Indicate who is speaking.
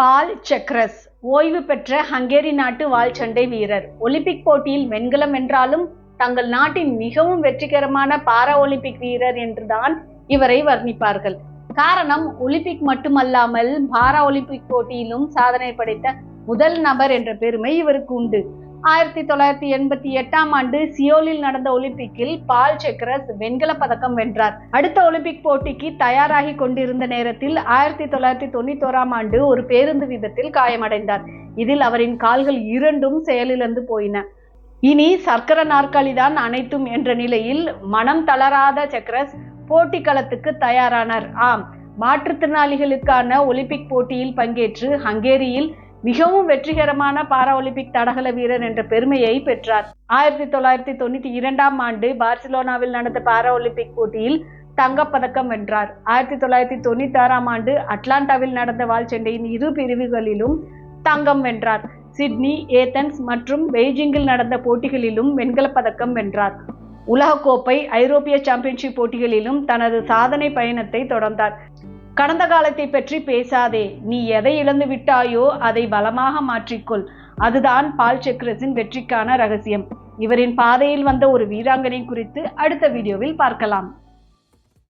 Speaker 1: பால் செக்ரஸ் ஓய்வு பெற்ற ஹங்கேரி நாட்டு வாள்சண்டை வீரர். ஒலிம்பிக் போட்டியில் வெண்கலம் என்றாலும் தங்கள் நாட்டின் மிகவும் வெற்றிகரமான பாரா ஒலிம்பிக் வீரர் என்றுதான் இவரை வர்ணிப்பார்கள். காரணம் ஒலிம்பிக் மட்டுமல்லாமல் பாரா ஒலிம்பிக் போட்டியிலும் சாதனை படைத்த முதல் நபர் என்ற பெருமை இவருக்கு உண்டு. ஆயிரத்தி தொள்ளாயிரத்தி எண்பத்தி எட்டாம் ஆண்டு சியோலில் நடந்த ஒலிம்பிக்கில் பால் செக்ரஸ் வெண்கல பதக்கம் வென்றார். அடுத்த ஒலிம்பிக் போட்டிக்கு தயாராகி கொண்டிருந்த நேரத்தில் ஆயிரத்தி தொள்ளாயிரத்தி தொண்ணூத்தோராம் ஆண்டு ஒரு பேருந்து விபத்தில் காயமடைந்தார். இதில் அவரின் கால்கள் இரண்டும் செயலிழந்து போயின. இனி சர்க்கர நாற்காலிதான் அனைத்தும் என்ற நிலையில் மனம் தளராத செக்ரஸ் போட்டி களத்துக்கு தயாரானார். ஆம் மாற்றுத்திறனாளிகளுக்கான ஒலிம்பிக் போட்டியில் பங்கேற்று ஹங்கேரியில் மிகவும் வெற்றிகரமான பாரா ஒலிம்பிக் தடகள வீரர் என்ற பெருமையை பெற்றார். ஆயிரத்தி தொள்ளாயிரத்தி தொண்ணூத்தி இரண்டாம் ஆண்டு பார்சிலோனாவில் நடந்த பாரா ஒலிம்பிக் போட்டியில் தங்கப்பதக்கம் வென்றார். ஆயிரத்தி தொள்ளாயிரத்தி தொண்ணூத்தி ஆறாம் ஆண்டு அட்லாண்டாவில் நடந்த வால்சண்டையின் இரு பிரிவுகளிலும் தங்கம் வென்றார். சிட்னி ஏத்தன்ஸ் மற்றும் பெய்ஜிங்கில் நடந்த போட்டிகளிலும் வெண்கலப் பதக்கம் வென்றார். உலகக்கோப்பை ஐரோப்பிய சாம்பியன்ஷிப் போட்டிகளிலும் தனது சாதனை பயணத்தை தொடர்ந்தார். கடந்த காலத்தை பற்றி பேசாதே. நீ எதை இழந்து விட்டாயோ அதை பலமாக மாற்றிக்கொள். அதுதான் பால் செக்ரஸின் வெற்றிக்கான ரகசியம். இவரின் பாதையில் வந்த ஒரு வீராங்கனை குறித்து அடுத்த வீடியோவில் பார்க்கலாம்.